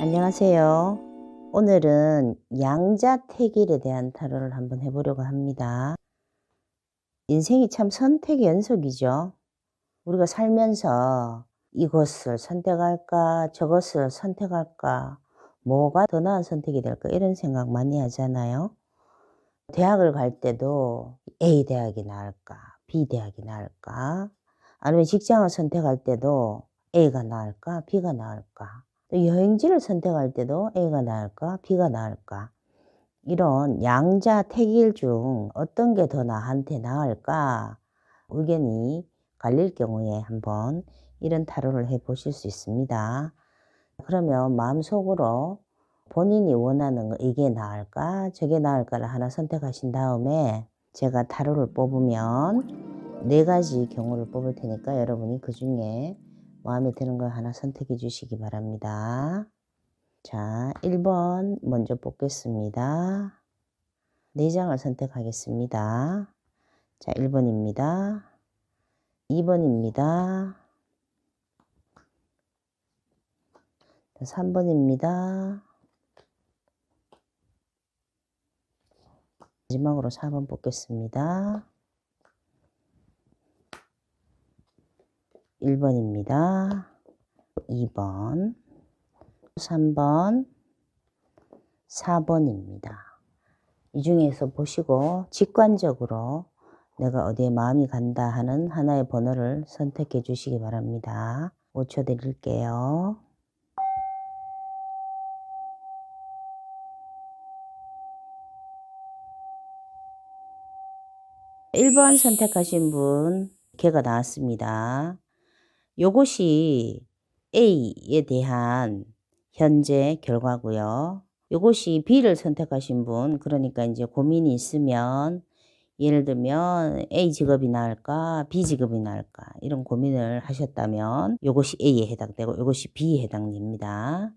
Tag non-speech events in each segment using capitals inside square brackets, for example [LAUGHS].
안녕하세요. 오늘은 양자택일에 대한 타로를 한번 해보려고 합니다. 인생이 참 선택의 연속이죠. 우리가 살면서 이것을 선택할까, 저것을 선택할까, 뭐가 더 나은 선택이 될까, 이런 생각 많이 하잖아요. 대학을 갈 때도 A 대학이 나을까, B 대학이 나을까, 아니면 직장을 선택할 때도 A가 나을까, B가 나을까. 또 여행지를 선택할 때도 A가 나을까, B가 나을까. 이런 양자 택일 중 어떤 게 더 나한테 나을까 의견이 갈릴 경우에 한번 이런 타로를 해 보실 수 있습니다. 그러면 마음속으로 본인이 원하는 거 이게 나을까 저게 나을까를 하나 선택하신 다음에 제가 타로를 뽑으면 네 가지 경우를 뽑을 테니까 여러분이 그 중에 마음에 드는 걸 하나 선택해 주시기 바랍니다. 자, 1번 먼저 뽑겠습니다. 4장을 선택하겠습니다. 자, 1번입니다. 2번입니다. 3번입니다. 마지막으로 4번 뽑겠습니다. 1번입니다. 2번, 3번, 4번입니다. 이 중에서 보시고 직관적으로 내가 어디에 마음이 간다 하는 하나의 번호를 선택해 주시기 바랍니다. 5초 드릴게요. (1번) 선택하신 분 개가 나왔습니다. 요것이 A에 대한 현재 결과고요. 요것이 B를 선택하신 분, 그러니까 이제 고민이 있으면 예를 들면 A 직업이 나을까, B 직업이 나을까 이런 고민을 하셨다면 요것이 A에 해당되고 요것이 B에 해당됩니다.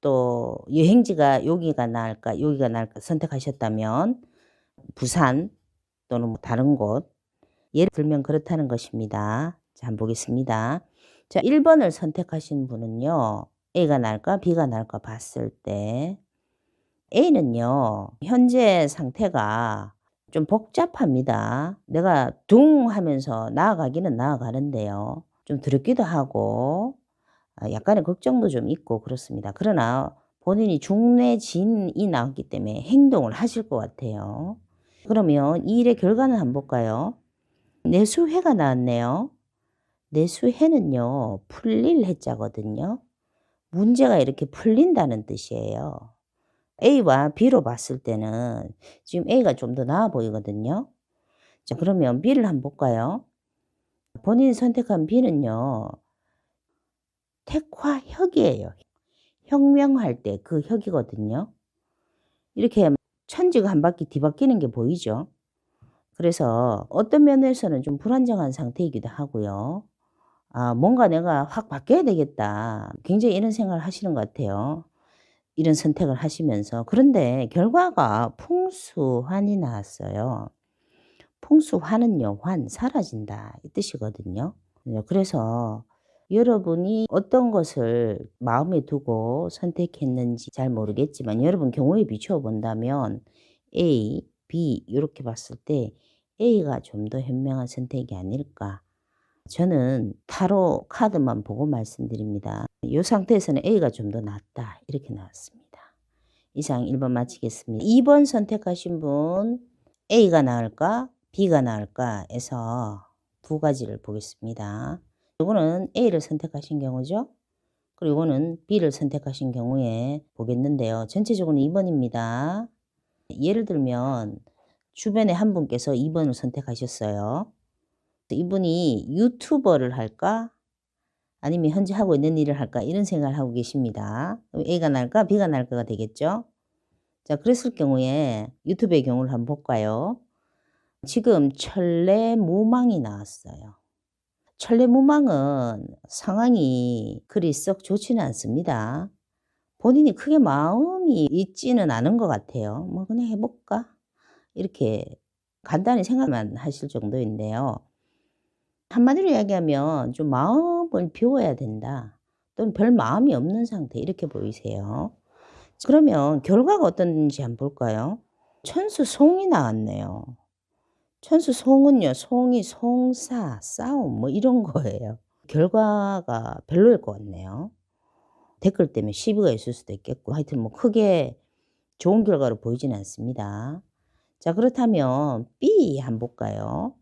또 여행지가 여기가 나을까, 여기가 나을까 선택하셨다면 부산 또는 뭐 다른 곳 예를 들면 그렇다는 것입니다. 자, 한번 보겠습니다. 자, 1번을 선택하신 분은요. A가 나을까 B가 나을까 봤을 때 A는요. 현재 상태가 좀 복잡합니다. 내가 둥 하면서 나아가기는 나아가는데요. 좀 두렵기도 하고 아, 약간의 걱정도 좀 있고 그렇습니다. 그러나 본인이 중뇌진이 나왔기 때문에 행동을 하실 것 같아요. 그러면 이 일의 결과는 한번 볼까요? 내수해가 나왔네요. 내수해는요. 풀릴 해자거든요. 문제가 이렇게 풀린다는 뜻이에요. A와 B로 봤을 때는 지금 A가 좀 더 나아 보이거든요. 자, 그러면 B를 한번 볼까요? 본인이 선택한 B는요. 택화혁이에요. 혁명할 때 그 혁이거든요. 이렇게 천지가 한 바퀴 뒤바뀌는 게 보이죠? 그래서 어떤 면에서는 좀 불안정한 상태이기도 하고요. 아, 뭔가 내가 확 바뀌어야 되겠다. 굉장히 이런 생각을 하시는 것 같아요. 이런 선택을 하시면서. 그런데 결과가 풍수환이 나왔어요. 풍수환은요, 환, 사라진다. 이 뜻이거든요. 네, 그래서 여러분이 어떤 것을 마음에 두고 선택했는지 잘 모르겠지만 여러분 경우에 비추어 본다면 A, B 이렇게 봤을 때 A가 좀 더 현명한 선택이 아닐까. 저는 타로 카드만 보고 말씀드립니다. 이 상태에서는 A가 좀 더 낫다. 이렇게 나왔습니다. 이상 1번 마치겠습니다. 2번 선택하신 분 A가 나을까? B가 나을까? 에서 두 가지를 보겠습니다. 이거는 A를 선택하신 경우죠. 그리고 이거는 B를 선택하신 경우에 보겠는데요. 전체적으로 2번입니다. 예를 들면 주변에 한 분께서 2번을 선택하셨어요. 이분이 유튜버를 할까? 아니면 현재 하고 있는 일을 할까? 이런 생각을 하고 계십니다. A가 날까? B가 날까가 되겠죠? 자, 그랬을 경우에 유튜브의 경우를 한번 볼까요? 지금 천례무망이 나왔어요. 천례무망은 상황이 그리 썩 좋지는 않습니다. 본인이 크게 마음이 있지는 않은 것 같아요. 뭐 그냥 해볼까? 이렇게 간단히 생각만 하실 정도인데요. 한마디로 이야기하면 좀 마음을 비워야 된다. 또는 별 마음이 없는 상태 이렇게 보이세요. 그러면 결과가 어떤지 한번 볼까요? 천수 송이 나왔네요. 천수 송은요. 송이 송사 싸움 뭐 이런 [LAUGHS] 거예요. 결과가 별로일 것 같네요. 댓글 때문에 시비가 있을 수도 있겠고 하여튼 뭐 크게 좋은 결과로 보이지는 않습니다. 자 그렇다면 B 한번 볼까요?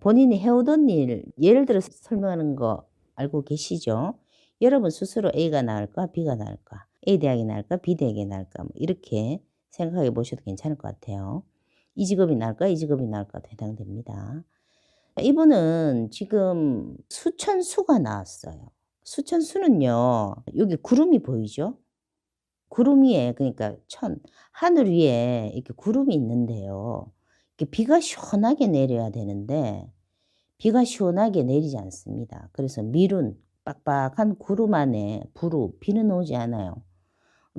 본인이 해오던 일 예를 들어서 설명하는 거 알고 계시죠? 여러분 스스로 A가 나을까 B가 나을까 A 대학이 나을까 B 대학이 나을까 뭐 이렇게 생각해 보셔도 괜찮을 것 같아요. 이 직업이 나을까 이 직업이 나을까도 해당됩니다. 이분은 지금 수천수가 나왔어요. 수천수는요. 여기 구름이 보이죠? 구름 위에 그러니까 천 하늘 위에 이렇게 구름이 있는데요. 비가 시원하게 내려야 되는데 비가 시원하게 내리지 않습니다. 그래서 미룬 빡빡한 구름 안에 부루 비는 오지 않아요.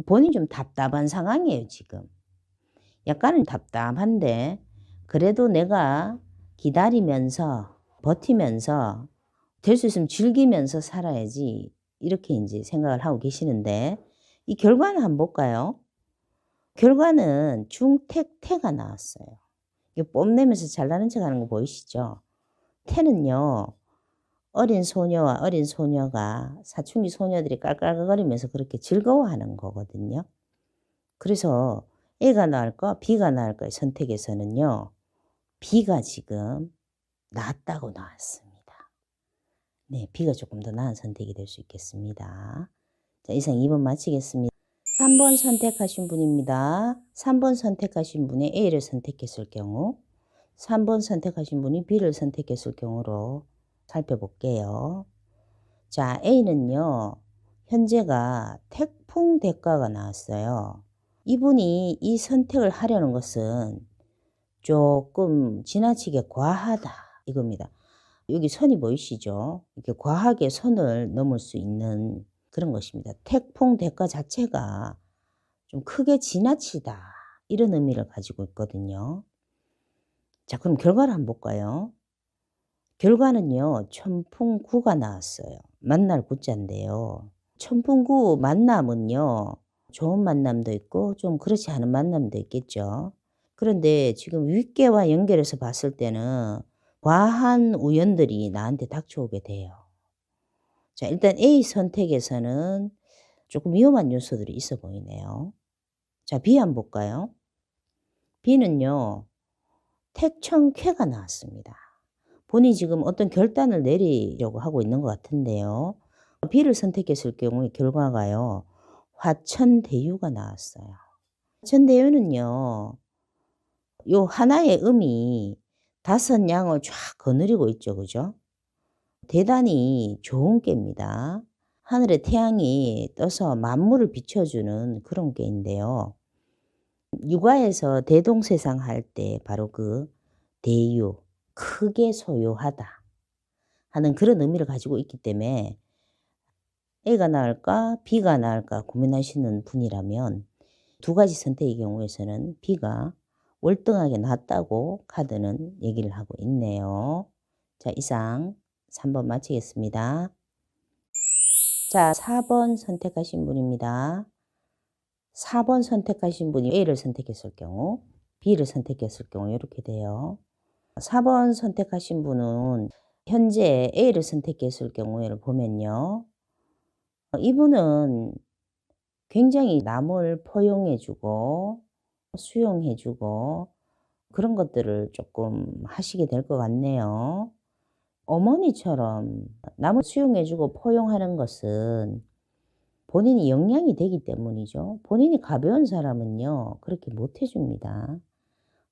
본인 좀 답답한 상황이에요 지금. 약간은 답답한데 그래도 내가 기다리면서 버티면서 될 수 있으면 즐기면서 살아야지 이렇게 이제 생각을 하고 계시는데 이 결과는 한번 볼까요? 결과는 중택태가 나왔어요. 뽐내면서 잘나는 척 하는 거 보이시죠? 태는요. 어린 소녀와 어린 소녀가 사춘기 소녀들이 깔깔거리면서 그렇게 즐거워하는 거거든요. 그래서 A가 나을까 B가 나을까의 선택에서는요. B가 지금 낫다고 나왔습니다. 네, B가 조금 더 나은 선택이 될 수 있겠습니다. 자, 이상 2번 마치겠습니다. 3번 선택하신 분입니다. 3번 선택하신 분이 A를 선택했을 경우 3번 선택하신 분이 B를 선택했을 경우로 살펴볼게요. 자, A는요. 현재가 태풍 대가가 나왔어요. 이분이 이 선택을 하려는 것은 조금 지나치게 과하다 이겁니다. 여기 선이 보이시죠? 이렇게 과하게 선을 넘을 수 있는 그런 것입니다. 태풍 대가 자체가 좀 크게 지나치다 이런 의미를 가지고 있거든요. 자 그럼 결과를 한번 볼까요? 결과는요. 천풍구가 나왔어요. 만날 구자인데요. 천풍구 만남은요. 좋은 만남도 있고 좀 그렇지 않은 만남도 있겠죠. 그런데 지금 윗계와 연결해서 봤을 때는 과한 우연들이 나한테 닥쳐오게 돼요. 자, 일단 A 선택에서는 조금 위험한 요소들이 있어 보이네요. 자, B 한번 볼까요? B는요, 택청쾌가 나왔습니다. 본인이 지금 어떤 결단을 내리려고 하고 있는 것 같은데요. B를 선택했을 경우에 결과가요, 화천대유가 나왔어요. 화천대유는요, 요 하나의 음이 다섯 양을 쫙 거느리고 있죠. 그죠? 대단히 좋은 깨입니다. 하늘에 태양이 떠서 만물을 비춰주는 그런 깨인데요. 육아에서 대동세상 할 때 바로 그 대유, 크게 소유하다 하는 그런 의미를 가지고 있기 때문에 A가 나을까 B가 나을까 고민하시는 분이라면 두 가지 선택의 경우에서는 B가 월등하게 낫다고 카드는 얘기를 하고 있네요. 자, 이상 3번 마치겠습니다. 자, 4번 선택하신 분입니다. 4번 선택하신 분이 A를 선택했을 경우, B를 선택했을 경우 이렇게 돼요. 4번 선택하신 분은 현재 A를 선택했을 경우를 보면요. 이분은 굉장히 남을 포용해주고 수용해주고 그런 것들을 조금 하시게 될 것 같네요. 어머니처럼 남을 수용해주고 포용하는 것은 본인이 역량이 되기 때문이죠. 본인이 가벼운 사람은요, 그렇게 못 해줍니다.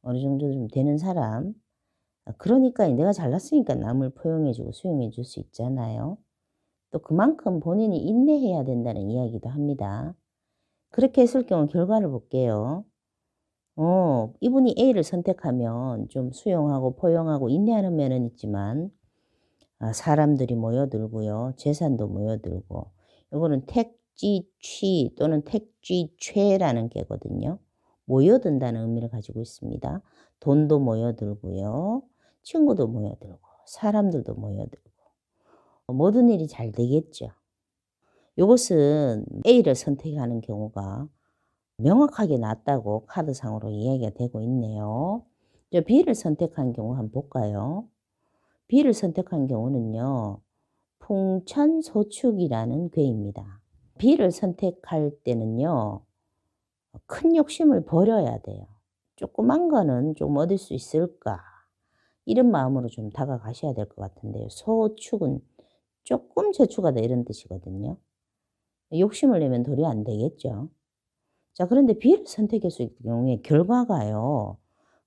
어느 정도 좀 되는 사람. 그러니까 내가 잘났으니까 남을 포용해주고 수용해줄 수 있잖아요. 또 그만큼 본인이 인내해야 된다는 이야기도 합니다. 그렇게 했을 경우 결과를 볼게요. 어, 이분이 A를 선택하면 좀 수용하고 포용하고 인내하는 면은 있지만 아, 사람들이 모여들고요. 재산도 모여들고 이거는 택 지취 또는 택쥐최라는 게거든요. 모여든다는 의미를 가지고 있습니다. 돈도 모여들고요. 친구도 모여들고 사람들도 모여들고 모든 일이 잘 되겠죠. 요것은 A를 선택하는 경우가 명확하게 낫다고 카드상으로 이야기가 되고 있네요. 이제 B를 선택한 경우 한번 볼까요? B를 선택한 경우는요. 풍천소축이라는 괴입니다. B를 선택할 때는요. 큰 욕심을 버려야 돼요. 조그만 거는 좀 얻을 수 있을까? 이런 마음으로 좀 다가가셔야 될 것 같은데요. 소축은 조금 저축하다 이런 뜻이거든요. 욕심을 내면 도리 안 되겠죠. 자, 그런데 B를 선택했을 경우에 결과가요.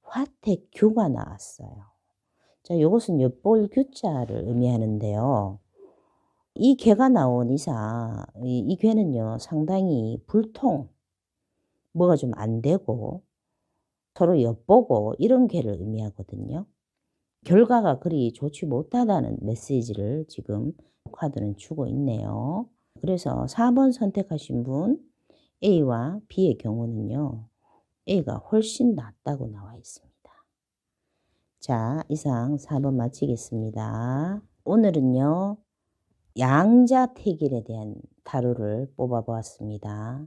화택규가 나왔어요. 자, 이것은 엿볼 규자를 의미하는데요. 이 개가 나온 이상, 이, 이 개는요, 상당히 불통, 뭐가 좀 안 되고, 서로 엿보고 이런 개를 의미하거든요. 결과가 그리 좋지 못하다는 메시지를 지금 카드는 주고 있네요. 그래서 4번 선택하신 분 A와 B의 경우는요. A가 훨씬 낫다고 나와 있습니다. 자, 이상 4번 마치겠습니다. 오늘은요. 양자택일에 대한 타로를 뽑아보았습니다.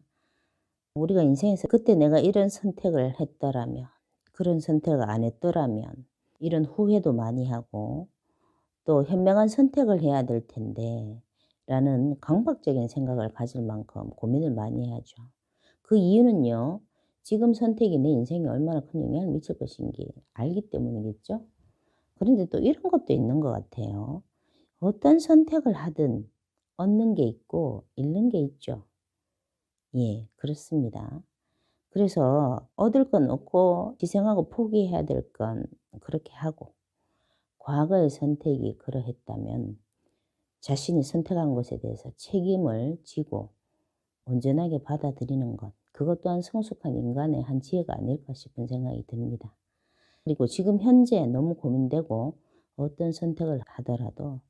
우리가 인생에서 그때 내가 이런 선택을 했더라면, 그런 선택을 안 했더라면, 이런 후회도 많이 하고, 또 현명한 선택을 해야 될 텐데, 라는 강박적인 생각을 가질 만큼 고민을 많이 하죠. 그 이유는요, 지금 선택이 내 인생에 얼마나 큰 영향을 미칠 것인지 알기 때문이겠죠. 그런데 또 이런 것도 있는 것 같아요. 어떤 선택을 하든 얻는 게 있고 잃는 게 있죠. 예, 그렇습니다. 그래서 얻을 건 얻고 희생하고 포기해야 될 건 그렇게 하고 과거의 선택이 그러했다면 자신이 선택한 것에 대해서 책임을 지고 온전하게 받아들이는 것 그것 또한 성숙한 인간의 한 지혜가 아닐까 싶은 생각이 듭니다. 그리고 지금 현재 너무 고민되고 어떤 선택을 하더라도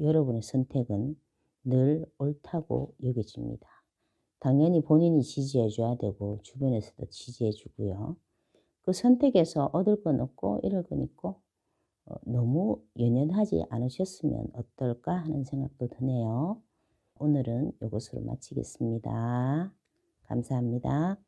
여러분의 선택은 늘 옳다고 여겨집니다. 당연히 본인이 지지해 줘야 되고 주변에서도 지지해 주고요. 그 선택에서 얻을 건 없고 잃을 건 있고 어, 너무 연연하지 않으셨으면 어떨까 하는 생각도 드네요. 오늘은 이것으로 마치겠습니다. 감사합니다.